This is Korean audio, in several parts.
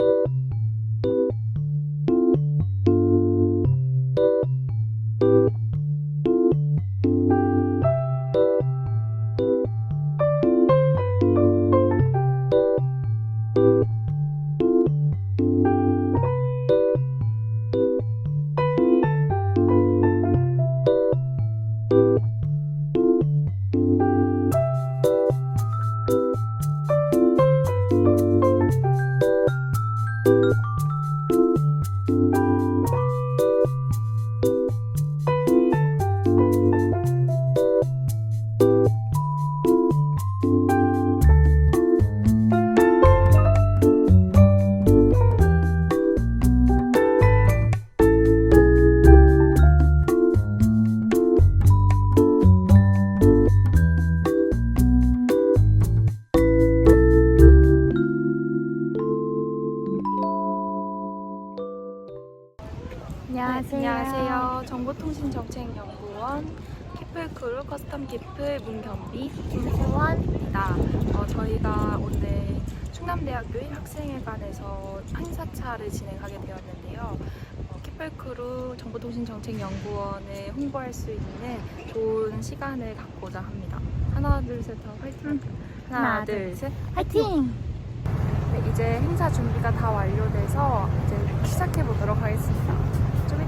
you 안녕하세요. 안녕하세요. 정보통신정책연구원 키플크루 커스텀 키플 문경비 김수원입니다. 어, 저희가 오늘 충남대학교 1학생회관에서 행사차를 진행하게 되었는데요. 어, 키플크루 정보통신정책연구원을 홍보할 수 있는 좋은 시간을 갖고자 합니다. 하나, 둘, 셋, 다 화이팅! 하나, 하나, 둘, 셋, 화이팅! 네, 이제 행사 준비가 다 완료돼서 이제 시작해 보도록 하겠습니다.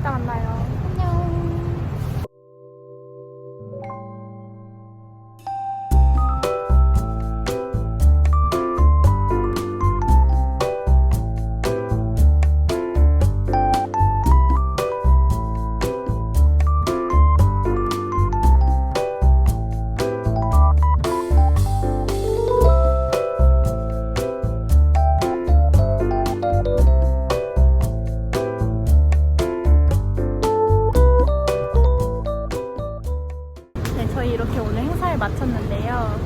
좀 이따 만나요. 안녕. 행사를 마쳤는데요.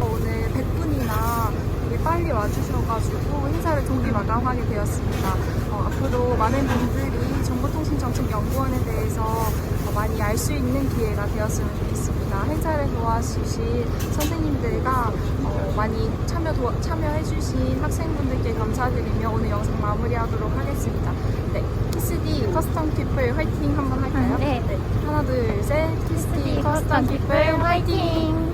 어, 오늘 100분이나 되게 빨리 와주셔가지고 행사를 동기 마감하게 되었습니다. 어, 앞으로 많은 분들이 정보통신정책연구원에 대해서 어, 많이 알 수 있는 기회가 되었으면 좋겠습니다. 행사를 도와주신 선생님들과 어, 많이 참여 도, 참여해주신 학생분들께 감사드리며 오늘 영상 마무리하도록 하겠습니다. 네, 키스디 커스텀 피플 화이팅 한번 할까요? 네. 하나 둘 셋 키스디 키